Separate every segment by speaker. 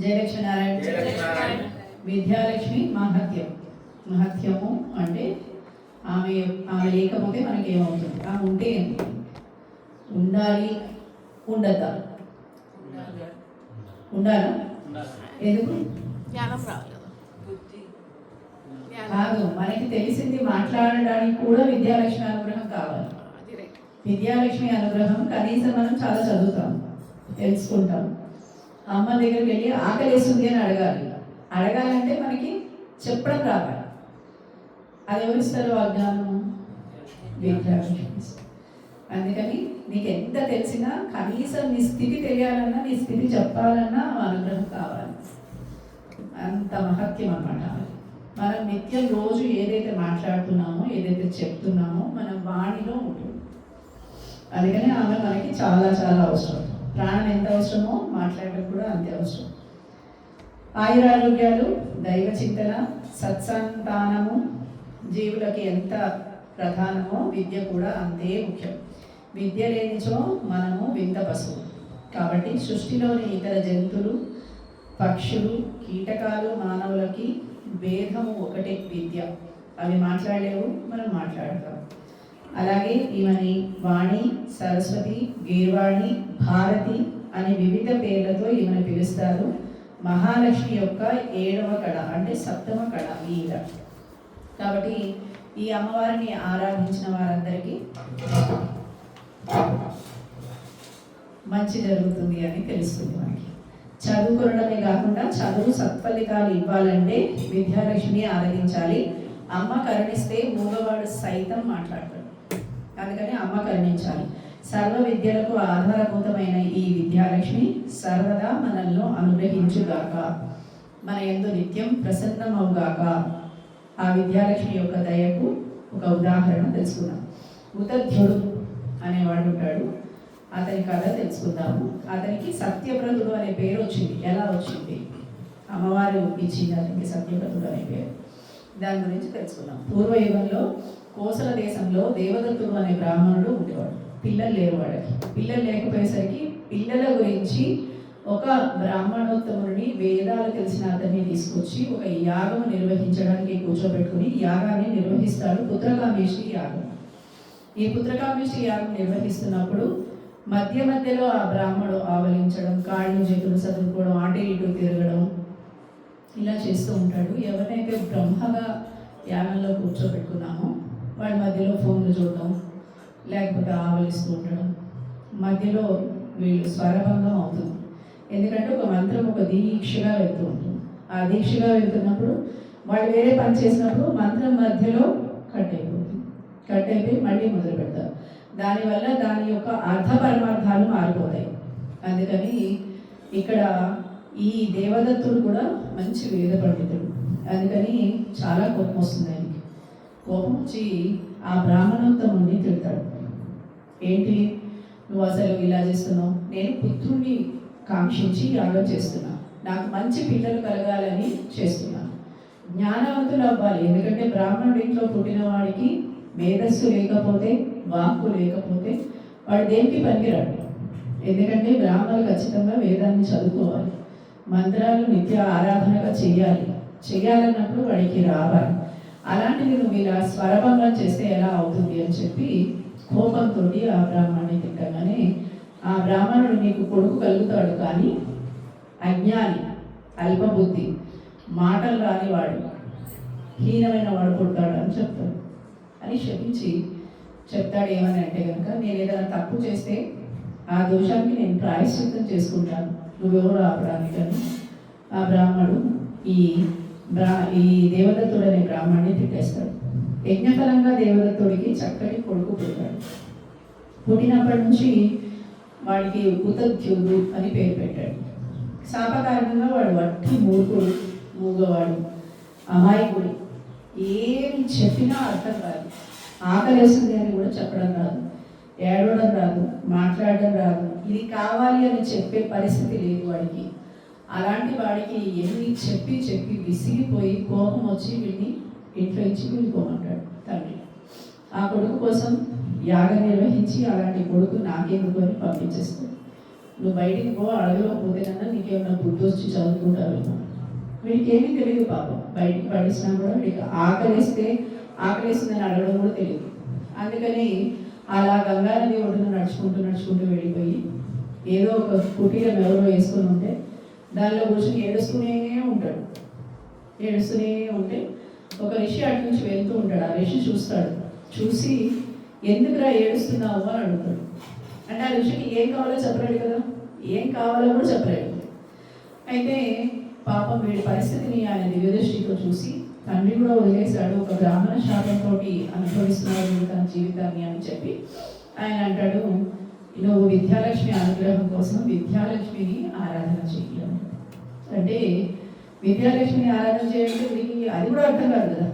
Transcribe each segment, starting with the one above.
Speaker 1: జయలక్ష్మి నారాయణ విద్యాలక్ష్మి మహత్యం. మహత్యము అంటే ఆమె ఆమె లేకపోతే మనకి ఏమవుతుంది ఆమె ఉంటే ఏంటి ఉండాలి ఉండద్దా? ఉండాలా. ఎందుకు? కాదు. మనకి తెలిసింది మాట్లాడడానికి కూడా విద్యాలక్ష్మి అనుగ్రహం కావాలి. విద్యాలక్ష్మి అనుగ్రహం కనీసం మనం చాలా చదువుతాం తెలుసుకుంటాం. అమ్మ దగ్గరికి వెళ్ళి ఆకలేస్తుంది అని అడగాలి. అడగాలంటే మనకి చెప్పడం రావాలి. అది ఎవరిస్తారు వాగ్దానం? అందుకని నీకు ఎంత తెలిసినా కనీసం నీ స్థితి తెలియాలన్నా నీ స్థితి చెప్పాలన్నా అనుగ్రహం కావాలి. అంత మహత్యం అన్నమాట మనం నిత్యం రోజు ఏదైతే మాట్లాడుతున్నామో ఏదైతే చెప్తున్నామో మన వాణిలో ఉంటుంది. అందుకని ఆమె మనకి చాలా చాలా అవసరం. ప్రాణం ఎంత అవసరమో మాట్లాడడం కూడా అంతే అవసరం. ఆయురారోగ్యాలు దైవ చింతన సత్సంతానము జీవులకి ఎంత ప్రధానమో విద్య కూడా అంతే ముఖ్యం. విద్య లేనిచో మనము వింత పశువు. కాబట్టి సృష్టిలోని ఇతర జంతువులు పక్షులు కీటకాలు మానవులకి భేదము ఒకటే విద్య. అవి మాట్లాడలేవు మనం మాట్లాడతాం. అలాగే ఈమెని వాణి సరస్వతి గీర్వాణి భారతి అనే వివిధ పేర్లతో ఈమెను పిలుస్తారు. మహాలక్ష్మి యొక్క ఏడవ కళ అంటే సప్తమ కళ ఈడ. కాబట్టి ఈ అమ్మవారిని ఆరాధించిన వారందరికీ మంచి జరుగుతుంది అని తెలుస్తుంది మనకి. చదువుకోవడమే కాకుండా చదువు సత్ఫలితాలు ఇవ్వాలంటే విద్యాలక్ష్మిని ఆరాధించాలి. అమ్మ కరుణిస్తే మూగవాడు సైతం మాట్లాడతాడు. అందుకని అమ్మ కరుణించాలి సర్వ విద్యలకు ఆధారభూతమైన ఈ విద్యాలక్ష్మి సర్వదా మనల్ని అనుగ్రహించుగాక. మన ఎందు నిత్యం ప్రసన్నమవుగాక. ఆ విద్యాలక్ష్మి యొక్క దయకు ఒక ఉదాహరణ తెలుసుకుందాం. ఉతధ్యుడు అనేవాడు ఉంటాడు. అతని కథ తెలుసుకుందాము. అతనికి సత్యవ్రతుడు అనే పేరు వచ్చింది. ఎలా వచ్చింది? అమ్మవారు ఇచ్చింది అతనికి సత్యవ్రతుడు అనే పేరు. దాని గురించి తెలుసుకుందాం. పూర్వయుగంలో కోసల దేశంలో దేవదత్తుడు అనే బ్రాహ్మణుడు ఉండేవాడు. పిల్లలు లేరు వాడికి పిల్లలు లేకపోయేసరికి పిల్లల గురించి ఒక బ్రాహ్మణోత్తముడిని వేదాలు తెలిసిన అతన్ని తీసుకొచ్చి ఒక యాగం నిర్వహించడానికి కూర్చోబెట్టుకుని యాగాన్ని నిర్వహిస్తాడు పుత్రకామేష్టి యాగం. ఈ పుత్రకామేష్టి యాగం నిర్వహిస్తున్నప్పుడు మధ్య మధ్యలో ఆ బ్రాహ్మడు ఆవలించడం కాళ్ళు చేతులు చదువుకోవడం అటు ఇటు తిరగడం ఇలా చేస్తూ ఉంటాడు. ఎవరినైతే బ్రహ్మగా యాగంలో కూర్చోబెట్టుకున్నామో వాడి మధ్యలో ఫోన్లు చూడడం లేకపోతే ఆవలిస్తూ ఉండడం మధ్యలో వీళ్ళు స్వరభంగం అవుతుంది. ఎందుకంటే ఒక మంత్రం ఒక దీక్షగా వెళ్తూ ఉంటుంది. ఆ దీక్షగా వెళ్తున్నప్పుడు వాళ్ళు వేరే పని చేసినప్పుడు మంత్రం మధ్యలో కట్ అయిపోతుంది. కట్ అయిపోయి మళ్ళీ మొదలు పెడతారు. దానివల్ల దాని యొక్క అర్థ పరమార్థాలు మారిపోతాయి. అందుకని ఇక్కడ ఈ దేవదత్తుడు కూడా మంచి వేద పండితుడు. అందుకని చాలా కోపం వస్తుంది ఆయనకి. కోపం వచ్చి ఆ బ్రాహ్మణోత్తముని తిడతాడు. ఏంటి? నువ్వు అసలు ఇలా చేస్తున్నావు? నేను పుత్రుణ్ణి కాంక్షించి యాగం చేస్తున్నా. నాకు మంచి పిల్లలు కలగాలని చేస్తున్నాను జ్ఞానవంతులు అవ్వాలి. ఎందుకంటే బ్రాహ్మణుడి ఇంట్లో పుట్టిన వాడికి మేధస్సు లేకపోతే వాక్కు లేకపోతే వాడు దేనికి పనికిరాడు? ఎందుకంటే బ్రాహ్మణులు ఖచ్చితంగా వేదాన్ని చదువుకోవాలి. మంత్రాలు నిత్య ఆరాధనగా చేయాలి చేయాలన్నప్పుడు వాడికి రావాలి. అలాంటిది నువ్వు ఇలా స్వరభంగం చేస్తే ఎలా అవుతుంది అని చెప్పి కోపంతో ఆ బ్రాహ్మణ్ణి తిట్టగానే ఆ బ్రాహ్మణుడు నీకు కొడుకు కలుగుతాడు కానీ అజ్ఞాని అల్పబుద్ధి మాటలు రాని వాడు హీనమైన వాడు పుడతాడు అని చెప్తాడు. అని శపించి చెప్తాడు ఏమని అంటే కనుక నేను ఏదైనా తప్పు చేస్తే ఆ దోషానికి నేను ప్రాయశ్చిత్తం చేసుకుంటాను. నువ్వెవరు ఆ అని ఆ బ్రాహ్మడు ఈ బ్రా ఈ దేవదత్తుడు అనే బ్రాహ్మణ్ణి తిట్టేస్తాడు. యజ్ఞఫలంగా దేవదత్తుడికి చక్కటి కొడుకు పుడతాడు. పుట్టినప్పటి నుంచి వాడికి ఉతద్యుడు అని పేరు పెట్టాడు. శాపకారణంగా వాడు వట్టి మూర్ఖుడు మూగవాడు అమాయకుడు. ఏమి చెప్పినా అర్థం కాదు. ఆకలేస్తుంది అని కూడా చెప్పడం రాదు. ఏడవడం రాదు. మాట్లాడడం రాదు. ఇది కావాలి అని చెప్పే పరిస్థితి లేదు వాడికి. అలాంటి వాడికి ఎన్ని చెప్పి చెప్పి విసిగిపోయి కోపం వచ్చి వీడిని ఇంట్లో ఇచ్చి వెళ్ళిపోమంటాడు తండ్రి. ఆ కొడుకు కోసం యాగం నిర్వహించి అలాంటి కొడుకు నాకెందుకు అని పంపించేస్తాడు. నువ్వు బయటికి పో అడవిలో పోతేనన్నా నీకేమైనా బుద్ధి వచ్చి చదువుకుంటావేమో. వీడికి ఏమీ తెలియదు పాపం. బయటికి పడేసినా కూడా వీడికి ఆకలిస్తే ఆకలిస్తుందని అడగడం కూడా తెలియదు. అందుకని అలా గంగా ఒడ్డున నడుచుకుంటూ నడుచుకుంటూ వెళ్ళిపోయి ఏదో ఒక కుటీరం ఎవరో వేసుకొని ఉంటే దానిలో కూర్చొని ఏడుస్తూనే ఉంటాడు. ఏడుస్తూనే ఉంటే ఒక ఋషి అటు నుంచి వెళ్తూ ఉంటాడు. ఆ ఋషి చూస్తాడు. చూసి ఎందుకురా ఏడుస్తున్నావు? అని అడుగుతాడు. అంటే ఆ ఋషికి ఏం కావాలో చెప్పలేడు కదా? ఏం కావాలో కూడా చెప్పలేడు. అయితే పాపం వీడి పరిస్థితిని ఆయన దివ్యదృష్టితో చూసి తండ్రి కూడా వదిలేశాడు ఒక బ్రాహ్మణ శాపంతో అనుభవిస్తున్నాడు తన జీవితాన్ని అని చెప్పి ఆయన అంటాడు నువ్వు విద్యాలక్ష్మి అనుగ్రహం కోసం విద్యాలక్ష్మిని ఆరాధన చేయలేవు అంటే విద్యాలక్ష్మిని ఆరాధన చేయాలంటే వీడికి అది కూడా అర్థం కాదు కదా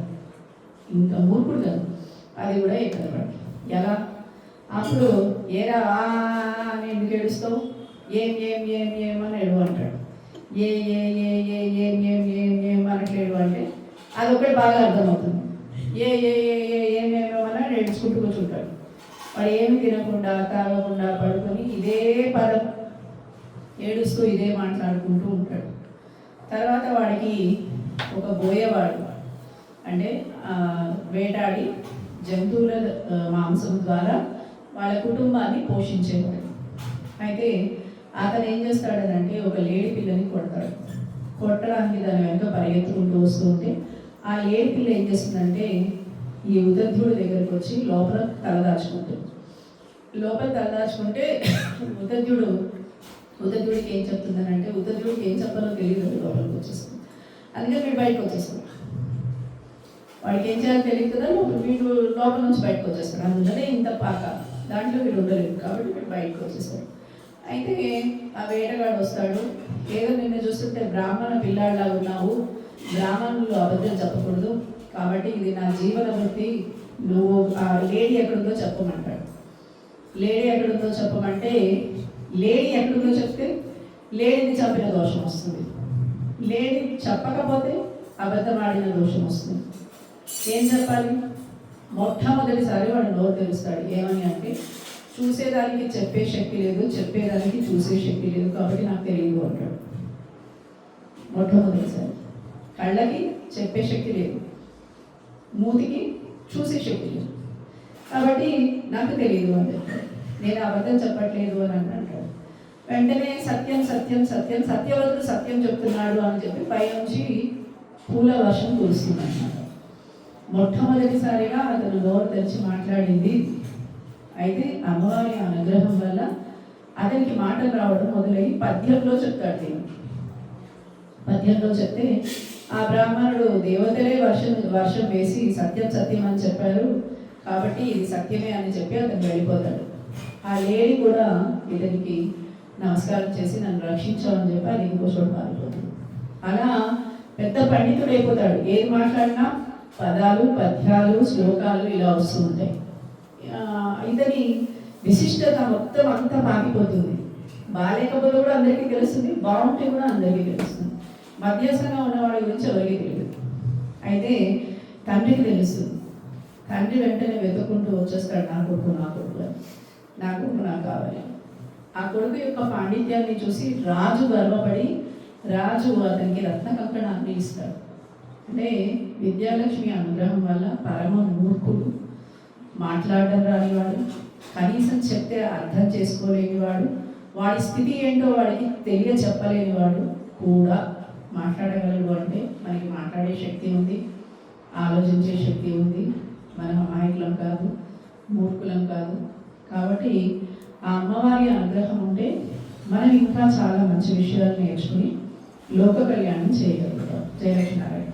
Speaker 1: ఇంకా మూర్ఖుడు కదా అది కూడా ఎక్కడ ఎలా అప్పుడు ఏరా అని ఎందుకు ఏడుస్తావు ఏం ఏం ఏం ఏం అని ఏడు అంటాడు ఏ ఏ ఏ ఏ ఏం ఏం ఏం ఏం అనట్లేడు అంటే అది ఒకటి బాగా అర్థమవుతుంది ఏ ఏ ఏ ఏ ఏం ఏమేమన్నా ఏడుచుకుంటూ కూర్చుంటాడు వాడు ఏమి తినకుండా తాగకుండా పడుకొని ఇదే పదం ఏడుస్తూ ఇదే మాట్లాడుకుంటూ ఉంటాడు తర్వాత వాడికి ఒక బోయేవాడు అంటే వేటాడి జంతువుల మాంసం ద్వారా వాళ్ళ కుటుంబాన్ని పోషించేవాడు అయితే అతను ఏం చేస్తాడనంటే ఒక లేడి పిల్లని కొడతాడు. కొట్టడానికి దాని వెనుక పరిగెత్తుకుంటూ వస్తూ ఉంటే ఆ లేడి పిల్ల ఏం చేస్తుందంటే ఈ ఉదధ్యుడి దగ్గరకు వచ్చి లోపల తలదాచుకుంటుంది లోపల తలదాచుకుంటే ఉదధ్యుడు ఉదధ్యుడికి ఏం చెప్తుందనంటే ఉదధ్యుడికి ఏం చెప్పాలో తెలియదు లోపలికి వచ్చేస్తుంది. అందుకే మీరు బయటకు వచ్చేస్తాం వాడికి ఏం చేయాలో తెలియదు కదా వీడు లోపల నుంచి బయటకు వచ్చేస్తాడు. అందులోనే ఇంత పాక. దాంట్లో మీరు ఉండలేదు కాబట్టి మీరు బయటకు వచ్చేస్తాడు. అయితే ఆ వేటగాడు వస్తాడు. ఏదో నిన్ను చూస్తుంటే బ్రాహ్మణ పిల్లాడిలా ఉన్నావు. బ్రాహ్మణులు అబద్ధం చెప్పకూడదు. కాబట్టి ఇది నా జీవన వృత్తి నువ్వు ఆ లేడీ ఎక్కడుందో చెప్పమంటాడు. లేడీ ఎక్కడుందో చెప్పమంటే లేడీ ఎక్కడుందో చెప్తే లేడీని చంపిన దోషం వస్తుంది. లేడీ చెప్పకపోతే అబద్ధం ఆడిన దోషం వస్తుంది. ఏం చెప్పాలి? మొట్టమొదటిసారి వాడు నోరు తెలుస్తాడు ఏమని అంటే చూసేదానికి చెప్పే శక్తి లేదు చెప్పేదానికి చూసే శక్తి లేదు కాబట్టి నాకు తెలియదు అంటాడు. మొట్టమొదటిసారి. కళ్ళకి చెప్పే శక్తి లేదు. మూతికి చూసే శక్తి లేదు. కాబట్టి నాకు తెలియదు అని నేను అబద్ధం చెప్పట్లేదు అని అంటాడు. వెంటనే సత్యం సత్యం సత్యం సత్యవతుడు సత్యం చెప్తున్నాడు అని చెప్పి పై నుంచి పూల వర్షం కురుస్తుంది అన్నమాట మొట్టమొదటిసారిగా అతను నోరు తెరిచి మాట్లాడింది అయితే అమ్మవారి అనుగ్రహం వల్ల అతనికి మాటలు రావడం మొదలై పద్యంలో చెప్తాడు దేవుడు. పద్యంలో చెప్తే ఆ బ్రాహ్మణుడు దేవతలే వర్షం వర్షం వేసి సత్యం సత్యం అని చెప్పారు. కాబట్టి ఇది సత్యమే అని చెప్పి అతను వెళ్ళిపోతాడు. ఆ లేడీ కూడా ఇతనికి నమస్కారం చేసి నన్ను రక్షించాలని చెప్పి అది ఇంకో చోట పారిపోతుంది అలా పెద్ద పండితుడు అయిపోతాడు ఏది మాట్లాడినా పదాలు పద్యాలు శ్లోకాలు ఇలా వస్తూ ఉంటాయి. ఇతని విశిష్టత మొత్తం అంతా పాకిపోతుంది బాగాలేకపోతే కూడా అందరికీ తెలుస్తుంది బాగుంటే కూడా అందరికీ తెలుస్తుంది. మధ్యస్థంగా ఉన్నవాడి గురించి ఎవరికి తెలియదు. అయితే తండ్రికి తెలుస్తుంది తండ్రి వెంటనే వెతుక్కుంటూ వచ్చేస్తాడు నా కొడుకు నా కొడుకు నా కొడుకు నాకు కావాలి. ఆ కొడుకు యొక్క పాండిత్యాన్ని చూసి రాజు గర్వపడి రాజు అతనికి రత్న కంకణాన్ని ఇస్తాడు. అంటే విద్యాలక్ష్మి అనుగ్రహం వల్ల పరమ మూర్ఖుడు మాట్లాడడం రానివాడు కనీసం చెప్తే అర్థం చేసుకోలేనివాడు వాడి స్థితి ఏంటో వాడికి తెలియ చెప్పలేనివాడు కూడా మాట్లాడగలడు అంటే మనకి మాట్లాడే శక్తి ఉంది ఆలోచించే శక్తి ఉంది. మనం అమాయకులం కాదు మూర్ఖులం కాదు. కాబట్టి ఆ అమ్మవారి అనుగ్రహం ఉంటే మనం ఇంకా చాలా మంచి విషయాలు నేర్చుకుని లోక కళ్యాణం చేయగలుగుతాం. జయలక్ష్మి నారాయణ